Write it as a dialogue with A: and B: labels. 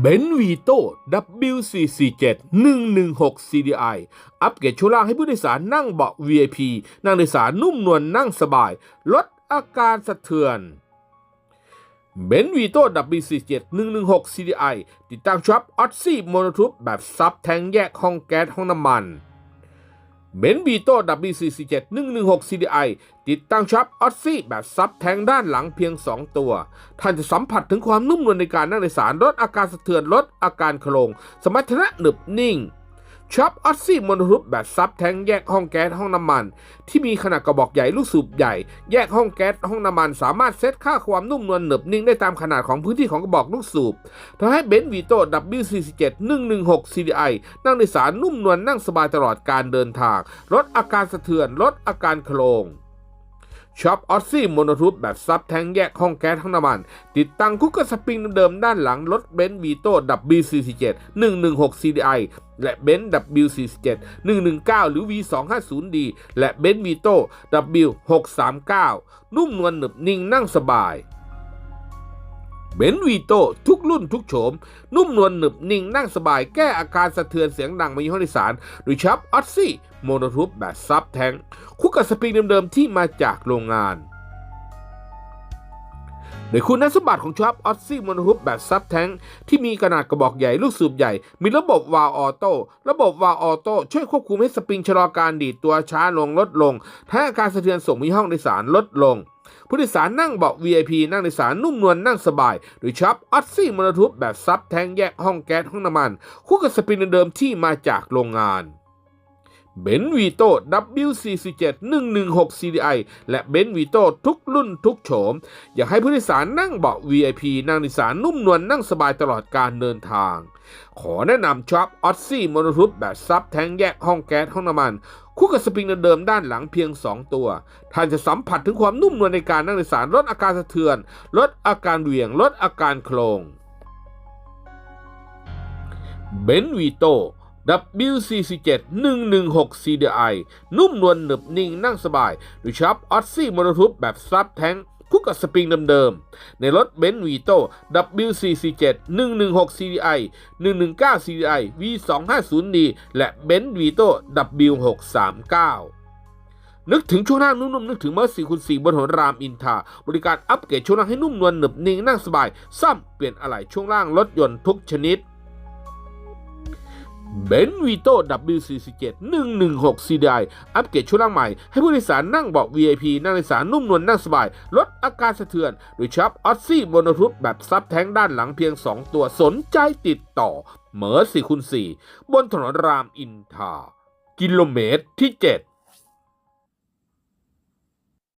A: เบนวีโต้ W447 116 CDI อัปเกรดช่วล่างให้ผู้โดยสารนั่งเบาะ VIP นั่งโดยสารนุ่มนวลนั่งสบาย ลดอาการสะเทือนเบนวีโต้ W47 116 CDI ติดตั้งช็อปออ s ซี่โมโนทูปแบบซับแทงแยกห้องแก๊สห้องน้ำมัน เบนบีโต้ W447 116 CDI ติดตั้งชับออซซี่แบบซับแทงด้านหลังเพียง 2 ตัว ท่านจะสัมผัสถึงความนุ่มนวลในการนั่งในสารลดอาการสะเทือนลดอาการโครงสมรรถนะหนึบนิ่ง ช็อปออซซี่มโนทูปแบบซับแทงแยกห้องแก๊สห้องน้ำมัน ที่มีขนาดกระบอกใหญ่ลูกสูบใหญ่ แยกห้องแก๊สห้องน้ำมัน สามารถเซตค่าความนุ่มนวลหนึบนิ่งได้ตามขนาดของพื้นที่ของกระบอกลูกสูบทำให้เบนซ์วีโต้ W47 116 CDI นั่งโดยสารนุ่มนวลนั่งสบายตลอดการเดินทาง ลดอาการสะเทือนลดอาการโครง ช็อปออสซี่โมโนทูปแบบซับแทงแยกห้องแก๊สห้องน้ำมัน ติดตั้งคุกกระสปริงเดิมด้านหลังรถเบนซ์วีโต้ดับ B47 116 CDI และเบนซ์ W47 119 หรือ V250D และเบนซ์วีโต้ W639 นุ่มนวลหนึบนิ่งนั่งสบาย เบนวีโต้ทุกรุ่นทุกโฉม นุ่มนวลหนึบนิ่งนั่งสบายแก้อาการสะเทือนเสียงดังมายี่ห้อโดยสารโดยชับออซซี่โมโนทูปแบบซับแทงคู่กับสปริงเดิมๆที่มาจากโรงงาน โดยคุณสมบัติของชับออ s ซี่มโนทูปแบบซับแทงที่มีขนาดกระบอกใหญ่ลูกสูบใหญ่ มีระบบวาล์วออโต้ระบบวาล์วออโต้ช่วยควบคุมให้สปริงชะลอการดีดตัวช้าลงลดลงทำให้อาการสะเทือนส่งมีห้องโดยสารลดลงผู้โดยสารนั่งเบาะ VIP นั่งโดยสารนุ่มนวลนั่งสบายโดยช็อปออ s ซี่มอเตอทูบแบบซับแทงแยกห้องแก๊สห้องน้ำมัน คู่กับสปริงเดิมที่มาจากโรงงาน เบนวีโต้ W47 116 CDI และเบนวีโต้ทุกรุ่นทุกโฉม อยากให้ผู้โดยสารนั่งเบาะ VIP นั่งโดยสารนุ่มนวลนั่งสบายตลอดการเดินทาง ขอแนะนำช็อปออ s ซี่มอเตอร์ทูบแบบซับแทงแยกห้องแก๊สห้องน้ำมัน คู่กับสปริงเดิมด้านหลังเพียง 2 ตัว ท่านจะสัมผัสถึงความนุ่มนวลในการนั่งโดยสารลดอาการสะเทือน ลดอาการเหวี่ยงลดอาการโครงเบนวีโต้ W47 116 CDI นุ่มนวลหนึบนิ่งนั่งสบายโดยชับออ s ซี่มอเตอร์ทูบแบบซับแทงคู่กับสปริงเดิมๆ ในรถเบนซ์วีโต้ W447 116 CDI 119 CDI V250D และเบนซ์วีโต้ W639 นึกถึงช่วงล่างนุ่มๆนึกถึงเมอร์สีคูณสีบนถนนรามอินทาบริการอัปเกรดช่วงล่างให้นุ่มนวลหนึบนิ่งนั่งสบาย ซ่อมเปลี่ยนอะไหล่ช่วงล่างรถยนต์ทุกชนิด เบนวีโต้ W47 116 CDI อัปเกรดชุดล่างใหม่ ให้ผู้โดยสารนั่งเบาะ VIP นั่งโดยสารนุ่มนวลนั่งสบาย ลดอาการสะเทือน โดยชับออซซี่โมโนทูปแบบซับแทงด้านหลังเพียง 2 ตัวสนใจติดต่อเหมอ4คูณ4บนถนนรามอินทรากิโลเมตรที่ 7